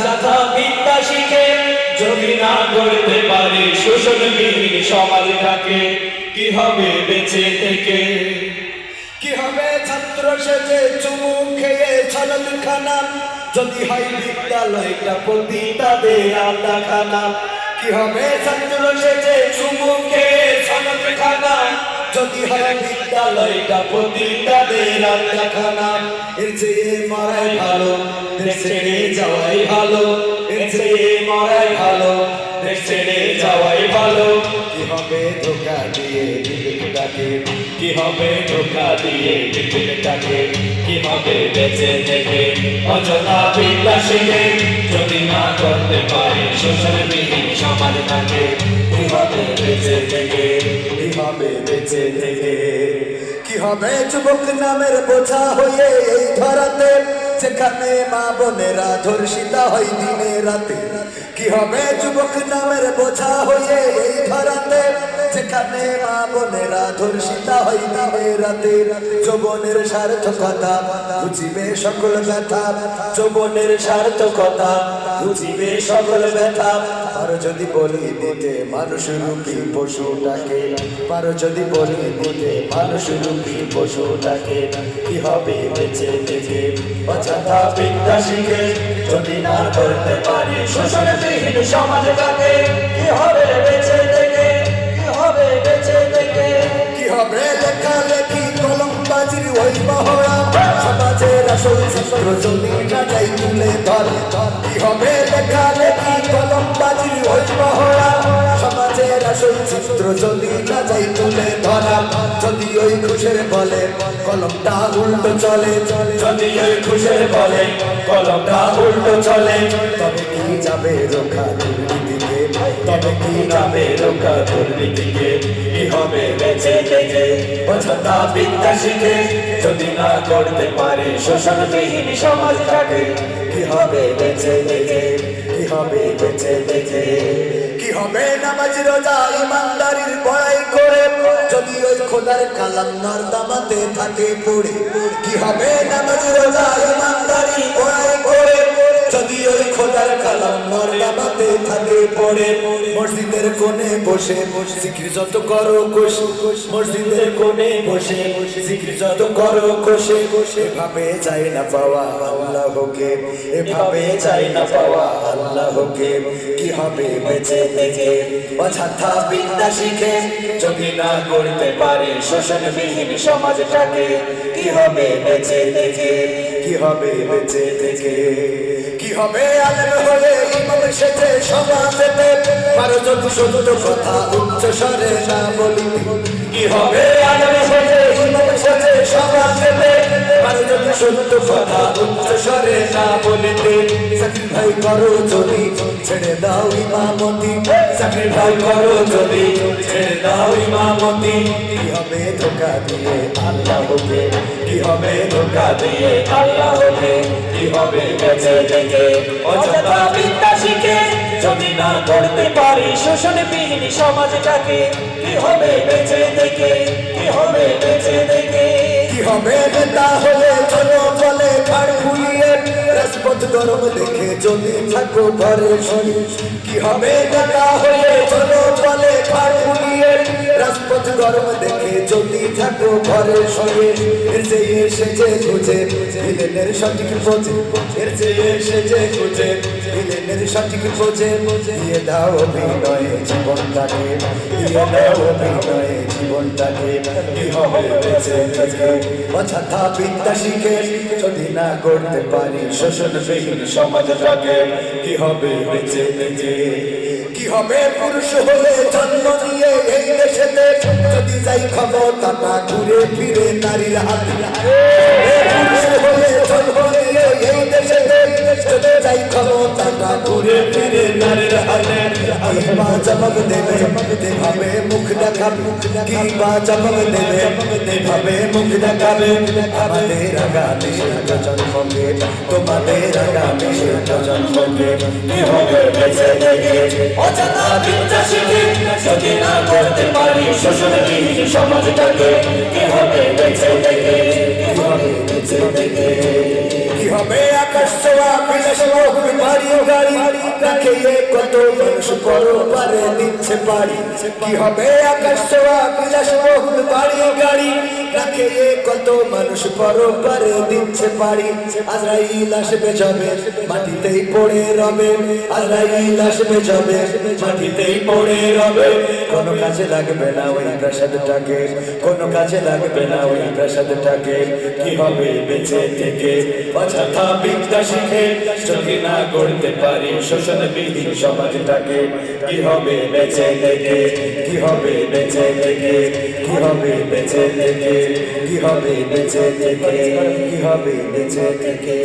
অযথা বিদ্যা যদি না করতে পারে শোষণবিহীন কি হবে বেঁচে থেকে? কি হবে ছাত্র সেজে চুমু খেয়ে খানা যদি হয় বিদ্যালয়টা প্রতি তাদের আলাদা খানা কি হবে ছাত্র সেজে চুমু খেয়ে যদি হয় বিদ্যালয়টা প্রতি তাদের খানা এর চেয়ে মরাই ভালো ছেড়ে যাওয়াই ভালো। এর চেয়ে মরাই ভালো ছেড়ে যাওয়াই ভালো। কি হবে ধোকা দিয়ে বিবেকটাকে কি হবে ধোকা দিয়ে বিবেকটাকে কি হবে বেঁচে থেকে? অযথা বিদ্যা যদি না করতে পারে শোষণবিহীন সমাজটাকে কি হবে যুবক নামের বোঝা হয়ে এই ধরাতে। যেখানে মা বোনেরা ধর্ষিতা হয় দিনে রাতে। কি হবে যুবক নামের বোঝা হয়ে যেখানে মা বোনেরা, ধর্ষিতা বুঝিবে সকল ব্যথা। যৌবনের সার্থকতা যদি বলি দিতে মানুষ রূপী পশুটাকে, পারো যদি বলি দিতে মানুষ রূপী পশুটাকে, কি হবে বেঁচে শিখে যদি না করতে পারি শোষণবিহীন কি হবে বেঁচে থেকে? ওই মহড়া সমাজের আসল চিত্র যদি যাই তুলে ধরে কি হবে লেখা লেখি কলম বাজির ওই মহড়া সমাজের আসল চিত্র যদি যাই তুলে ধরা যদি ওই খুশের বলে কলমটা উল্টো চলে, যদি ওই খুশের বলে কলমটা উল্টো চলে, তবে কি যাবে রোখা দুর্নীতিকে তবে কি যাবে রোকা দুর্নীতিকে কি হবে বেঁচে থেকে? অযথা বিদ্যা শিখে যদি না করতে পারে শোষণবিহীন সমাজটাকে, কি হবে বেঁচে থেকে? কি হবে বেঁচে থেকে? কি হবে নামাজ রোজা ইমানদারির বড়াই করে? যদি ওই খোদার কালাম নর্দামাতে থাকে পড়ে, কি হবে নামাজ রোজা ইমানদারির বড়াই করে? যদি ওই খোদার কালাম নর্দামাতে থাকে পড়ে, মসজিদের কোণে বসে। জিকির যত করো কোষে, মসজিদের কোণে বসে। জিকির যত করো কোষে, এভাবে চাই না পাওয়া আল্লাহকে। এভাবে চাই না পাওয়া আল্লাহকে। কি হবে বেঁচে থেকে? অযথা বিদ্যা শিখে, যদি না করতে পারে শোষণবিহীন সমাজটাকে, কি হবে বেঁচে থেকে? কি হবে বেঁচে থেকে? কি হবে আলেম হয়ে সেজে সমাজেতে পারো যদি সত্য কথা উচ্চ স্বরে না বলি। কি হবে আগামী সেজে? সমাজেতে পারো যদি সত্য কথা স্বরে না বলিতে চাকরি ভাই করো যদি ছেড়ে দাও ইমামতি। ভাই করো যদি ছেড়ে দাও ইমামতি। কি হবে ধোকা দিয়ে আল্লাহকে কি হবে ধোকা দিয়ে আল্লাহকে কি হবে বেঁচে থেকে? অযথা বিদ্যা শিখে যদি না করতে পারি সমাজটাকে, কি হবে বেঁচে থেকে? কি হবে বেঁচে থেকে? কি হবে নেতা হলে চলো চলে ঘাড় ফুলিয়ে। রাজপথ গরম দেখে যদি থাকো ঘরে শুনি কি হবে নেতা হলে চলো বলে ঘাড় ফুলিয়ে। রাজপথ গরম দেখে যদি থাকো ঘরে শুয়ে এর যে এসেছে খুঁজে, ভিলেনের সঠিক বোঝে এর যে এসেছে খুঁজে, ভিলেনের সঠিক বোঝে দিয়ে দাও অভিনয়ে জীবনটাকে, দিয়ে দাও অভিনয়ে জীবনটাকে, কি হবে অযথা বিদ্যা শিখে যদি না করতে পারি, শোষণবিহীন সমাজটাকে, কি হবে বেঁচে থেকে? কি হবে পুরুষ হলে জন্ম নিয়ে যাই ক্ষমতাটা ঘুরে ফিরে নারীর হাতে। এই যদি যাই ক্ষমতাটা ঘুরে ফিরে কি বা জবাব দেবে। দেভাবে মুখ দেখাবে কি বা জবাব দেবে? দেভাবে মুখ দেখাবে আমাদের আগামী প্রজন্মকে, তোমাদের আগামী প্রজন্মকে কি হবে বেঁচে থেকে অযথা বিদ্যা শিখে, যদি না করতে পারি শোষণবিহীন সমাজটাকে কি হবে বেঁচে থেকে কি হবে বেঁচে থেকে কত মানুষ পারে দিচ্ছে কত আসবে মাটিতেই পড়ে রবে। আজরাইল আসবে যাবে, মাটিতেই পড়ে রবে। কোনো কাজে লাগবে না ওই প্রাসাদটাকে, কোনো কাজে লাগবে না ওই প্রাসাদটাকে। কি হবে বেঁচে থেকে? অযথা বিদ্যা শিখে যদি না করতে পারি, শোষণ বিহীন সমাজটাকে কি হবে বেঁচে থেকে? কি হবে বেঁচে থেকে? কি হবে বেঁচে থেকে? কি হবে বেঁচে থেকে? কি হবে বেঁচে থেকে?